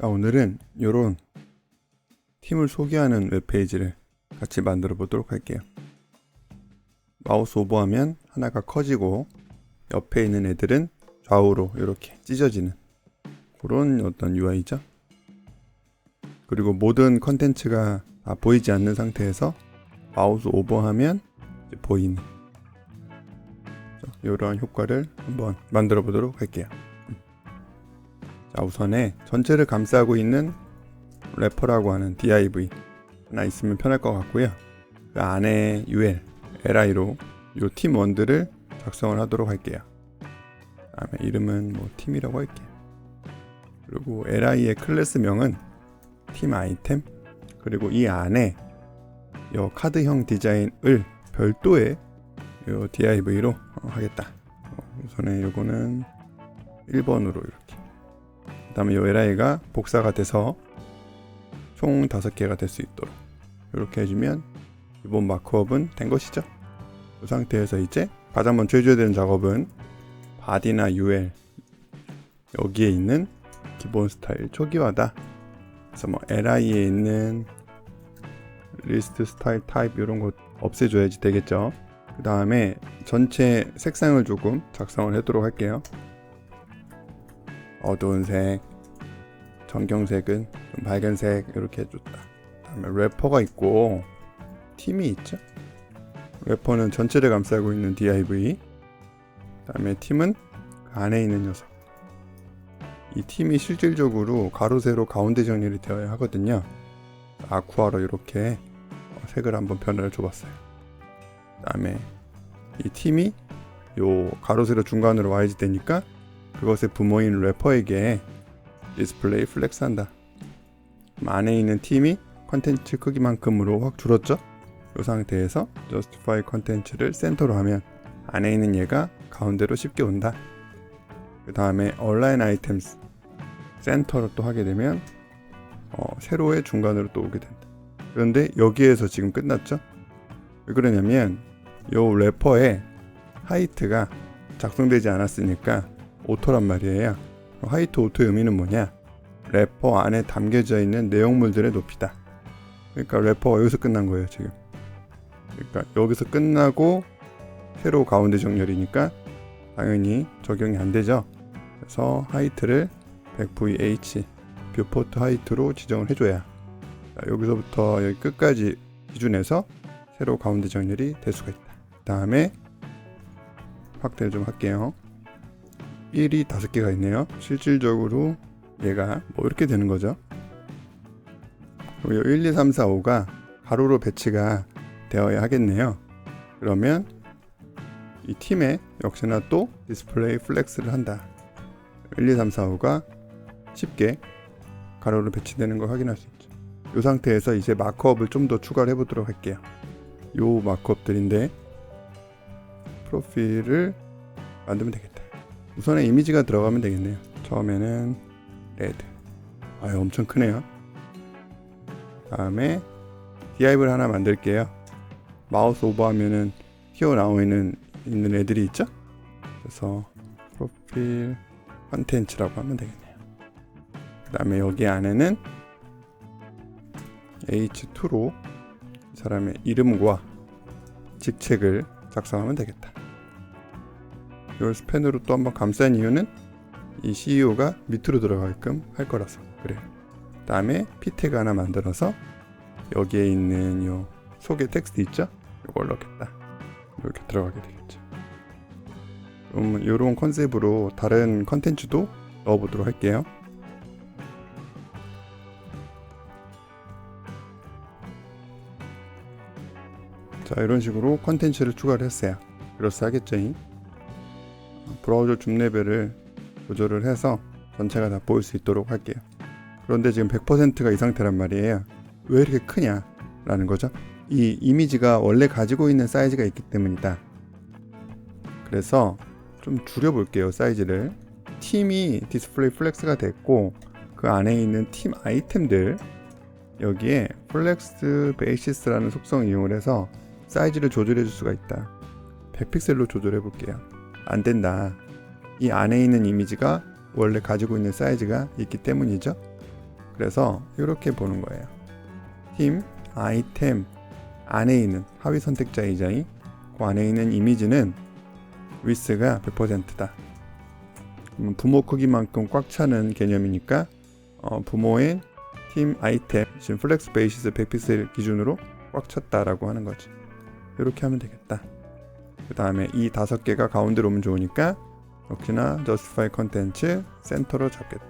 자, 오늘은 이런 팀을 소개하는 웹페이지를 같이 만들어 보도록 할게요. 마우스 오버하면 하나가 커지고 옆에 있는 애들은 좌우로 이렇게 찢어지는 그런 어떤 UI죠. 그리고 모든 컨텐츠가 다 보이지 않는 상태에서 마우스 오버하면 보이는 이러한 효과를 한번 만들어 보도록 할게요. 자, 우선에 전체를 감싸고 있는 래퍼라고 하는 div 하나 있으면 편할 것 같고요. 그 안에 ul, li로 이팀 원들을 작성을 하도록 할게요. 다음에 이름은 뭐 팀이라고 할게요. 그리고 li의 클래스명은 팀 아이템 그리고 이 안에 이 카드형 디자인을 별도의 이 div로 하겠다. 어, 우선에 요거는 1번으로 이렇게. 그 다음에 요 li가 복사가 돼서 총 5개가 될 수 있도록 이렇게 해주면 기본 마크업은 된 것이죠. 이 상태에서 이제 가장 먼저 해줘야 되는 작업은 바디나 UL 여기에 있는 기본 스타일 초기화다. 그래서 뭐 li에 있는 리스트 스타일 타입 이런 거 없애줘야지 되겠죠. 그 다음에 전체 색상을 조금 작성을 하도록 할게요. 어두운 색, 전경색은 좀 밝은색 이렇게 해줬다. 다음에 래퍼가 있고 팀이 있죠. 래퍼는 전체를 감싸고 있는 div. 다음에 팀은 그 안에 있는 녀석. 이 팀이 실질적으로 가로 세로 가운데 정렬이 되어야 하거든요. 아쿠아로 이렇게 색을 한번 변화를 줘봤어요. 다음에 이 팀이 요 가로 세로 중간으로 YZ 되니까 그것의 부모인 래퍼에게 디스플레이 플렉스 한다. 안에 있는 팀이 컨텐츠 크기만큼으로 확 줄었죠? 이 상태에서 justify 컨텐츠를 센터로 하면 안에 있는 얘가 가운데로 쉽게 온다. 그 다음에 align items 센터로 또 하게 되면 어, 세로의 중간으로 또 오게 된다. 그런데 여기에서 지금 끝났죠? 왜 그러냐면 요 래퍼의 하이트가 작성되지 않았으니까 오토란 말이에요. 화이트 오토의 의미는 뭐냐? 래퍼 안에 담겨져 있는 내용물들의 높이다. 그러니까 래퍼가 여기서 끝난 거예요, 지금. 그러니까 여기서 끝나고 세로 가운데 정렬이니까 당연히 적용이 안 되죠. 그래서 하이트를 100VH 뷰포트 하이트로 지정을 해줘야 자, 여기서부터 여기 끝까지 기준에서 세로 가운데 정렬이 될 수가 있다. 그 다음에 확대를 좀 할게요. 1이 다섯 개가 있네요. 실질적으로 얘가 뭐 이렇게 되는 거죠. 그리고 1, 2, 3, 4, 5가 가로로 배치가 되어야 하겠네요. 그러면 이 팀에 역시나 또 디스플레이 플렉스를 한다. 1, 2, 3, 4, 5가 쉽게 가로로 배치되는 걸 확인할 수 있죠. 이 상태에서 이제 마크업을 좀 더 추가를 해보도록 할게요. 요 마크업들인데 프로필을 만들면 되겠다. 우선에 이미지가 들어가면 되겠네요. 처음에는 레드. 아, 엄청 크네요. 다음에 div를 하나 만들게요. 마우스 오버하면은 튀어나오는 있는 애들이 있죠? 그래서 프로필 컨텐츠라고 하면 되겠네요. 그 다음에 여기 안에는 h2로 이 사람의 이름과 직책을 작성하면 되겠다. 이걸 스펜으로 또 한번 감싼 이유는 이 CEO가 밑으로 들어가게끔 할 거라서 그래요. 다음에 태그 하나 만들어서 여기에 있는 요 소개 텍스트 있죠? 이걸 넣겠다. 이렇게 들어가게 되겠죠. 그럼 이런 컨셉으로 다른 컨텐츠도 넣어보도록 할게요. 자 이런 식으로 컨텐츠를 추가를 했어요. 그럴싸하겠죠? 브라우저 줌 레벨을 조절을 해서 전체가 다 보일 수 있도록 할게요. 그런데 지금 100%가 이 상태란 말이에요. 왜 이렇게 크냐? 라는 거죠. 이 이미지가 원래 가지고 있는 사이즈가 있기 때문이다. 그래서 좀 줄여볼게요, 사이즈를. 팀이 디스플레이 플렉스가 됐고, 그 안에 있는 팀 아이템들, 여기에 플렉스 베이시스라는 속성을 이용을 해서 사이즈를 조절해 줄 수가 있다. 100픽셀로 조절해 볼게요. 안 된다. 이 안에 있는 이미지가 원래 가지고 있는 사이즈가 있기 때문이죠. 그래서 이렇게 보는 거예요. 팀 아이템 안에 있는 하위 선택자 이자이 그 안에 있는 이미지는 위스가 100%다. 음, 부모 크기만큼 꽉 차는 개념이니까 어, 부모의 팀 아이템 지금 플렉스 베이시스 100픽셀 기준으로 꽉 찼다라고 하는 거지. 이렇게 하면 되겠다. 그 다음에 이 다섯 개가 가운데로 오면 좋으니까 역시나 justify 컨텐츠 센터로 잡겠다.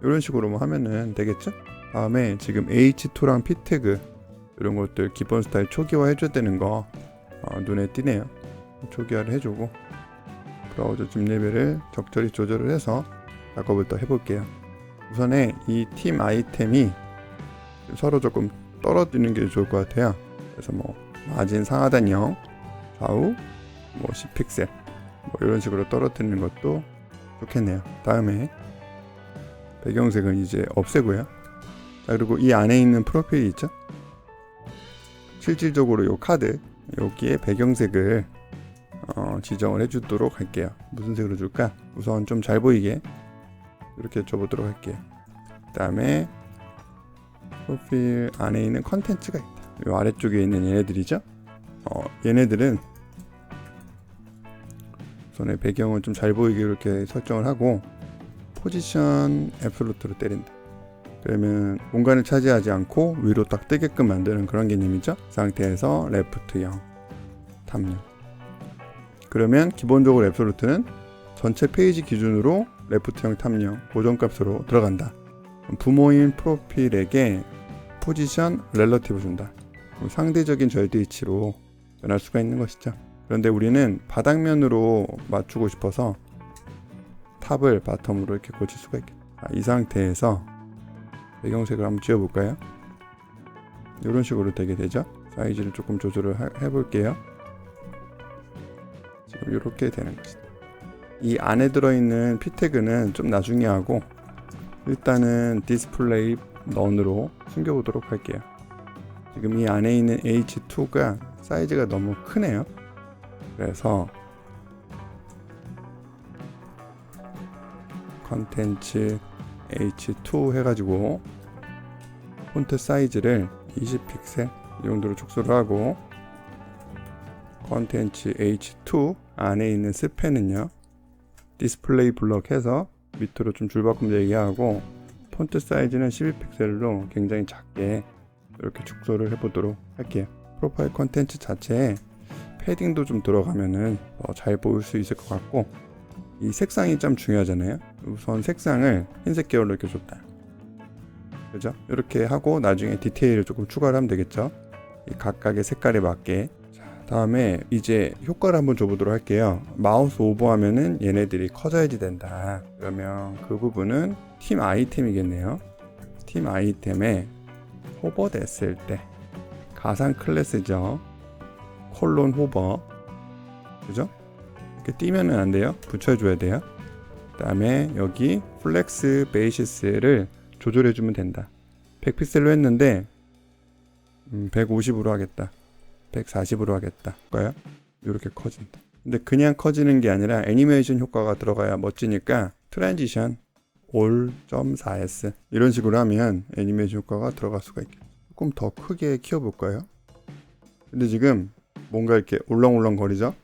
이런 식으로 뭐 하면은 되겠죠? 다음에 지금 H2랑 P 태그 이런 것들 기본 스타일 초기화 해줘야 되는 거 어, 눈에 띄네요. 초기화를 해주고 브라우저 줌 레벨을 적절히 조절을 해서 작업을 더 해볼게요. 우선에 이 팀 아이템이 서로 조금 떨어지는 게 좋을 것 같아요. 그래서 뭐 마진 상하단 0, 좌우 뭐 10픽셀 뭐 이런 식으로 떨어뜨리는 것도 좋겠네요. 다음에 배경색은 이제 없애고요. 자 그리고 이 안에 있는 프로필이 있죠. 실질적으로 이 카드 여기에 배경색을 어, 지정을 해주도록 할게요. 무슨 색으로 줄까? 우선 좀 잘 보이게 이렇게 줘보도록 할게요. 그 다음에 프로필 안에 있는 컨텐츠가 있다. 이 아래쪽에 있는 얘네들이죠. 어, 얘네들은 우선에 배경을 좀잘 보이게 이렇게 설정을 하고 포지션 앱솔루트로 때린다. 그러면 공간을 차지하지 않고 위로 딱 뜨게끔 만드는 그런 개념이죠. 그 상태에서 레프트 0, 탑 0. 그러면 기본적으로 앱솔루트는 전체 페이지 기준으로 레프트형 탑령 고정값으로 들어간다. 부모인 프로필에게 포지션 렐러티브 준다. 상대적인 절대 위치로 변할 수가 있는 것이죠. 그런데 우리는 바닥면으로 맞추고 싶어서 탑을 바텀으로 이렇게 고칠 수가 있겠다. 자, 이 상태에서 배경색을 한번 지워볼까요? 이런 식으로 되게 되죠. 사이즈를 조금 조절을 하- 해볼게요. 지금 이렇게 되는 것이다. 이 안에 들어있는 p 태그는 좀 나중에 하고 일단은 디스플레이 넌으로 숨겨보도록 할게요. 지금 이 안에 있는 H2가 사이즈가 너무 크네요. 그래서 컨텐츠 H2 해가지고 폰트 사이즈를 20픽셀 이 정도로 축소를 하고 컨텐츠 H2 안에 있는 스팬은요 디스플레이 블럭 해서 밑으로 좀 줄바꿈 얘기하고 폰트 사이즈는 12픽셀로 굉장히 작게 이렇게 축소를 해보도록 할게요. 프로파일 컨텐츠 자체에 패딩도 좀 들어가면은 더잘 보일 수 있을 것 같고 이 색상이 참 중요하잖아요. 우선 색상을 흰색 계열로 이렇게 줬다. 그죠? 이렇게 하고 나중에 디테일을 조금 추가를 하면 되겠죠? 이 각각의 색깔에 맞게. 자, 다음에 이제 효과를 한번 줘보도록 할게요. 마우스 오버 하면은 얘네들이 커져야지 된다. 그러면 그 부분은 팀 아이템이겠네요. 팀 아이템에 호버 됐을 때 가상 클래스죠 콜론 호버. 그죠? 이렇게 띄면은 안 돼요? 붙여줘야 돼요? 그 다음에 여기 플렉스 베이시스를 조절해 주면 된다. 100픽셀로 했는데 음, 150으로 하겠다. 140으로 하겠다. 볼까요? 이렇게 커진다. 근데 그냥 커지는 게 아니라 애니메이션 효과가 들어가야 멋지니까 트랜지션 all.4s 이런 식으로 하면 애니메이션 효과가 들어갈 수가 있겠다 조금 더 크게 키워볼까요? 근데 지금 뭔가 이렇게 울렁울렁 거리죠?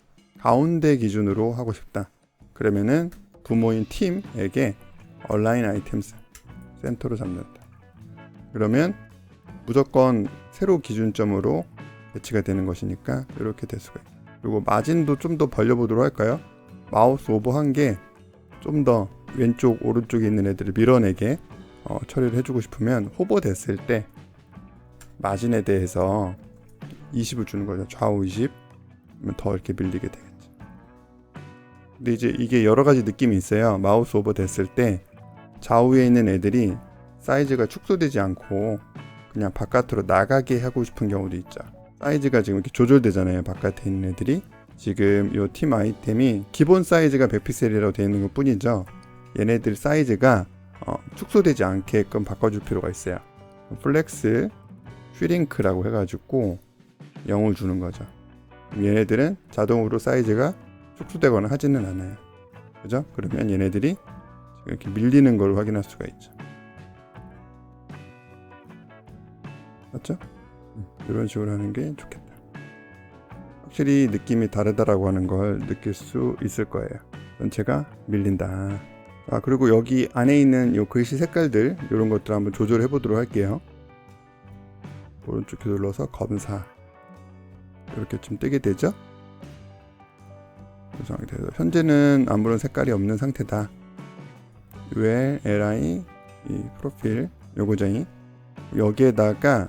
가운데 기준으로 하고 싶다. 그러면은 부모인 팀에게 얼라인 아이템스 센터로 잡는다. 그러면 무조건 세로 기준점으로 배치가 되는 것이니까 이렇게 될 수가 있다. 그리고 마진도 좀 더 벌려보도록 할까요? 마우스 오버 한 게 좀 더 왼쪽 오른쪽에 있는 애들을 밀어내게 어, 처리를 해주고 싶으면 호버 됐을 때 마진에 대해서 20을 주는 거죠. 좌우 20. 그러면 더 이렇게 밀리게 되겠죠. 근데 이제 이게 여러 가지 느낌이 있어요. 마우스 오버 됐을 때 좌우에 있는 애들이 사이즈가 축소되지 않고 그냥 바깥으로 나가게 하고 싶은 경우도 있죠. 사이즈가 지금 이렇게 조절되잖아요. 바깥에 있는 애들이. 지금 이 팀 아이템이 기본 사이즈가 100픽셀이라고 되어 있는 것 뿐이죠. 얘네들 사이즈가 어, 축소되지 않게끔 바꿔줄 필요가 있어요. 플렉스 슈링크라고 해가지고 0을 주는 거죠. 얘네들은 자동으로 사이즈가 축소되거나 하지는 않아요. 그죠? 그러면 얘네들이 이렇게 밀리는 걸 확인할 수가 있죠. 맞죠? 음, 이런 식으로 하는 게 좋겠다. 확실히 느낌이 다르다라고 하는 걸 느낄 수 있을 거예요. 전체가 밀린다. 아 그리고 여기 안에 있는 요 글씨 색깔들 이런 것들 한번 조절해 보도록 할게요. 오른쪽 눌러서 검사 이렇게 좀 뜨게 되죠? 이 상태에서 현재는 아무런 색깔이 없는 상태다. UL, LI, 이 프로필 요거장이 여기에다가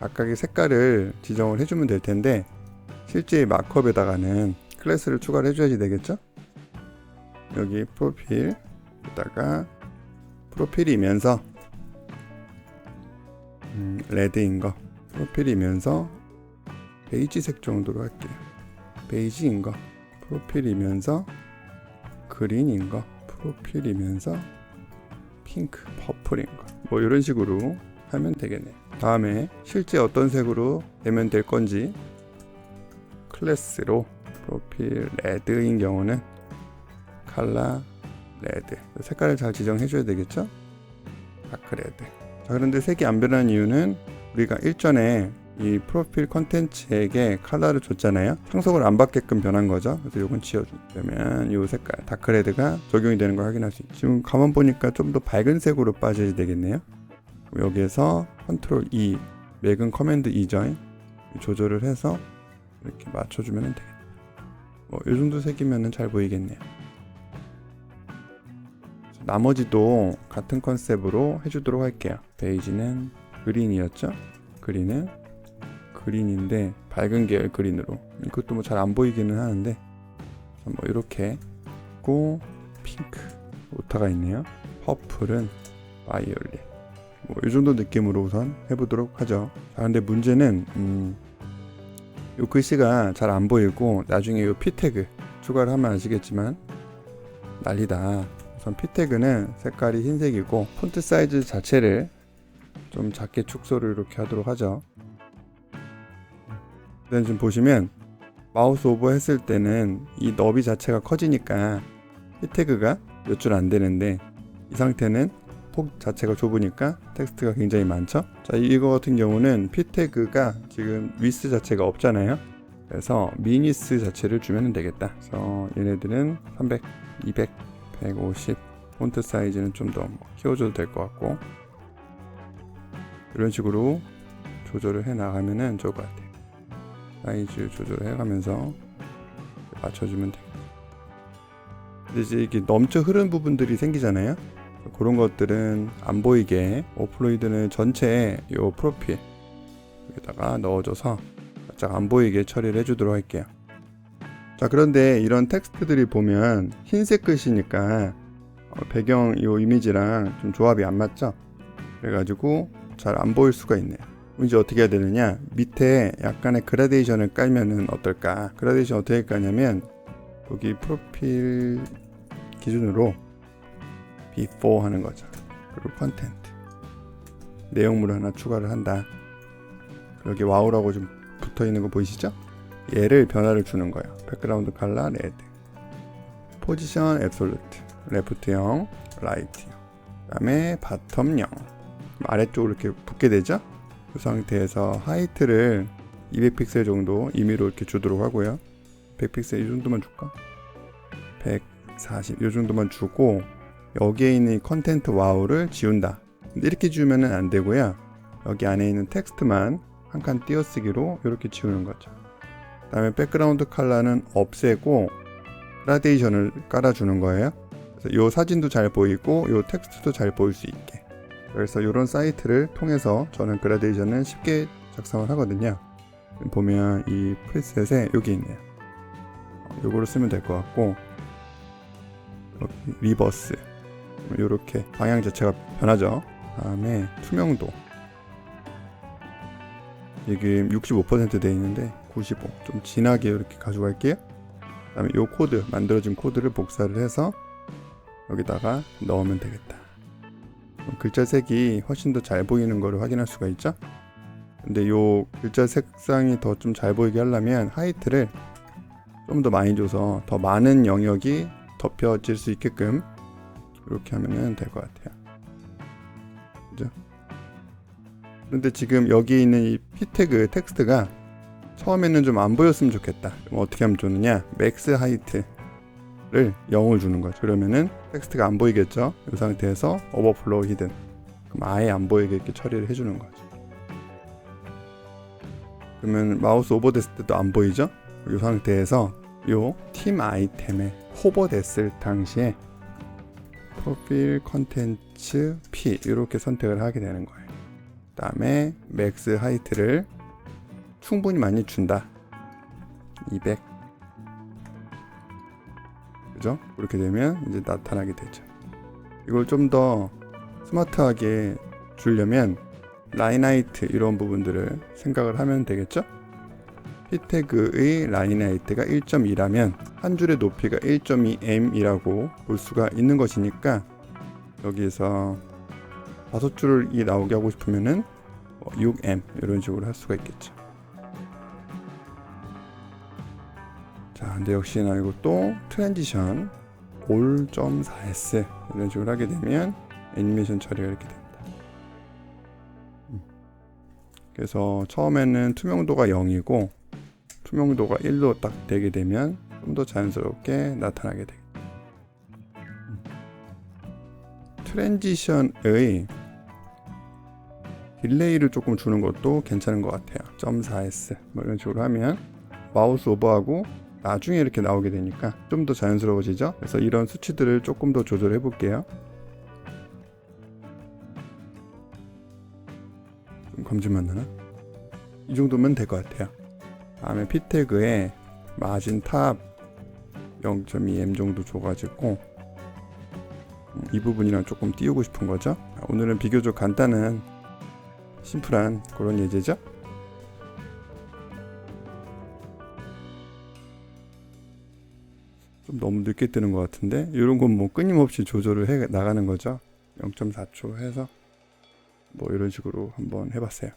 각각의 색깔을 지정을 해주면 될 텐데 실제 마크업에다가는 클래스를 추가를 해줘야지 되겠죠? 여기 프로필에다가 프로필이면서 음, 레드인 거 프로필이면서 베이지색 정도로 할게요. 베이지인 거 프로필이면서 그린인 거 프로필이면서 핑크 퍼플인 거 뭐 이런 식으로 하면 되겠네요. 다음에 실제 어떤 색으로 되면 될 건지 클래스로 프로필 레드인 경우는 칼라 레드. 색깔을 잘 지정해 줘야 되겠죠? 다크 레드. 자 그런데 색이 안 변한 이유는 우리가 일전에 이 프로필 컨텐츠에게 컬러를 줬잖아요. 상속을 안 받게끔 변한 거죠. 그래서 이건 지워줘 그러면 이 색깔 다크 레드가 적용이 되는 걸 확인할 수 있죠 지금 가만 보니까 좀 더 밝은 색으로 빠져야 되겠네요. 여기에서 컨트롤 E 맥은 커맨드 E죠 조절을 해서 이렇게 맞춰주면 되겠다. 뭐이 정도 색이면 잘 보이겠네요. 나머지도 같은 컨셉으로 해주도록 할게요. 베이지는 그린이었죠? 그린은 그린인데 밝은 계열 그린으로 이것도 뭐 잘 안 보이기는 하는데 뭐 이렇게 있고 핑크 오타가 있네요. 퍼플은 바이올렛 뭐이 정도 느낌으로 우선 해보도록 하죠. 자 근데 문제는 음, 요 글씨가 잘 안 보이고 나중에 요 P 태그 추가를 하면 아시겠지만 난리다. 우선 P 태그는 색깔이 흰색이고 폰트 사이즈 자체를 좀 작게 축소를 이렇게 하도록 하죠. 일단 지금 보시면 마우스 오버 했을 때는 이 너비 자체가 커지니까 P 태그가 몇 줄 안 되는데 이 상태는 폭 자체가 좁으니까 텍스트가 굉장히 많죠. 자, 이거 같은 경우는 P 태그가 지금 위스 자체가 없잖아요. 그래서 미니스 자체를 주면 되겠다. 그래서 얘네들은 300, 200, 150 폰트 사이즈는 좀 더 키워줘도 될 것 같고 이런 식으로 조절을 해 나가면은 좋을 것 같아요. 사이즈 조절을 해가면서 맞춰주면. 근데 이제 이게 넘쳐 흐른 부분들이 생기잖아요. 그런 것들은 안 보이게 오플로이드는 전체 요 프로필 여기다가 넣어줘서 살짝 안 보이게 처리를 해주도록 할게요. 자 그런데 이런 텍스트들이 보면 흰색 글씨니까 어, 배경 이 이미지랑 좀 조합이 안 맞죠? 그래가지고 잘 안 보일 수가 있네요. 이제 어떻게 해야 되느냐? 밑에 약간의 그라데이션을 깔면은 어떨까? 그라데이션 어떻게 깔냐면 여기 프로필 기준으로 before 하는 거죠. 그리고 컨텐트 내용물을 하나 추가를 한다. 여기 와우라고 좀 붙어 있는 거 보이시죠? 얘를 변화를 주는 거예요. 백그라운드 칼라 레드. 포지션 앱솔루트. 레프트 0, 라이트 0. 그다음에 바텀 0. 아래쪽으로 이렇게 붙게 되죠? 이 상태에서 하이트를 200픽셀 정도 임의로 이렇게 주도록 하고요. 100픽셀 이 정도만 줄까? 140 이 정도만 주고 여기에 있는 컨텐트 와우를 지운다. 이렇게 지우면 안 되고요. 여기 안에 있는 텍스트만 한 칸 띄어쓰기로 이렇게 지우는 거죠. 그 다음에 백그라운드 컬러는 없애고 그라데이션을 깔아주는 거예요. 이 사진도 잘 보이고 이 텍스트도 잘 보일 수 있게. 그래서 이런 사이트를 통해서 저는 그라데이션을 쉽게 작성을 하거든요. 보면 이 프리셋에 여기 있네요. 이거를 쓰면 될 것 같고 리버스 이렇게 방향 자체가 변하죠. 다음에 투명도 지금 65%돼 있는데 95 좀 진하게 이렇게 가져갈게요. 그다음에 이 코드 만들어진 코드를 복사를 해서 여기다가 넣으면 되겠다. 글자 색이 훨씬 더 잘 보이는 것을 확인할 수가 있죠. 근데 이 글자 색상이 더 좀 잘 보이게 하려면 하이트를 좀 더 많이 줘서 더 많은 영역이 덮여질 수 있게끔 이렇게 하면 될 것 같아요. 그죠? 그런데 지금 여기 있는 이 피태그 텍스트가 처음에는 좀 안 보였으면 좋겠다. 어떻게 하면 좋느냐? 맥스 하이트 를 0을 주는 거죠. 그러면은 텍스트가 안 보이겠죠? 이 상태에서 오버플로우 히든. 그럼 아예 안 보이게 이렇게 처리를 해주는 거죠. 그러면 마우스 오버됐을 때도 안 보이죠? 이 상태에서 요팀 아이템에 호버됐을 당시에 프로필 컨텐츠 P 이렇게 선택을 하게 되는 거예요. 그다음에 맥스 하이트를 충분히 많이 준다. 200. 그죠? 그렇게 되면 이제 나타나게 되죠. 이걸 좀 더 스마트하게 주려면 라인 하이트 이런 부분들을 생각을 하면 되겠죠? 피태그의 라인 하이트가 1.2라면 한 줄의 높이가 1.2m이라고 볼 수가 있는 것이니까 여기에서 다섯 줄이 나오게 하고 싶으면은 6m 이런 식으로 할 수가 있겠죠. 근데 역시나 이것도 트랜지션 올.4s 이런 식으로 하게 되면 애니메이션 처리가 이렇게 됩니다. 음. 그래서 처음에는 투명도가 0이고 투명도가 1로 딱 되게 되면 좀 더 자연스럽게 나타나게 되겠다. 음. 트랜지션의 딜레이를 조금 주는 것도 괜찮은 것 같아요. 0.4s 뭐 이런 식으로 하면 마우스 오버하고 나중에 이렇게 나오게 되니까 좀 더 자연스러워지죠. 그래서 이런 수치들을 조금 더 조절해 볼게요. 좀 검증만 나나? 이 정도면 될 것 같아요. 다음에 피 태그에 마진 탑 0.2m 정도 줘가지고 음, 이 부분이랑 조금 띄우고 싶은 거죠. 오늘은 비교적 간단한 심플한 그런 예제죠. 좀 너무 늦게 뜨는 것 같은데 이런 건 뭐 끊임없이 조절을 해 나가는 거죠. 0.4초 해서 뭐 이런 식으로 한번 해봤어요.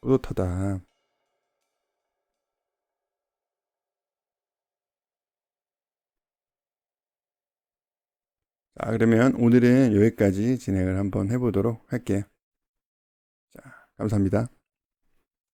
뿌듯하다. 자, 그러면 오늘은 여기까지 진행을 한번 해보도록 할게요. 자, 감사합니다.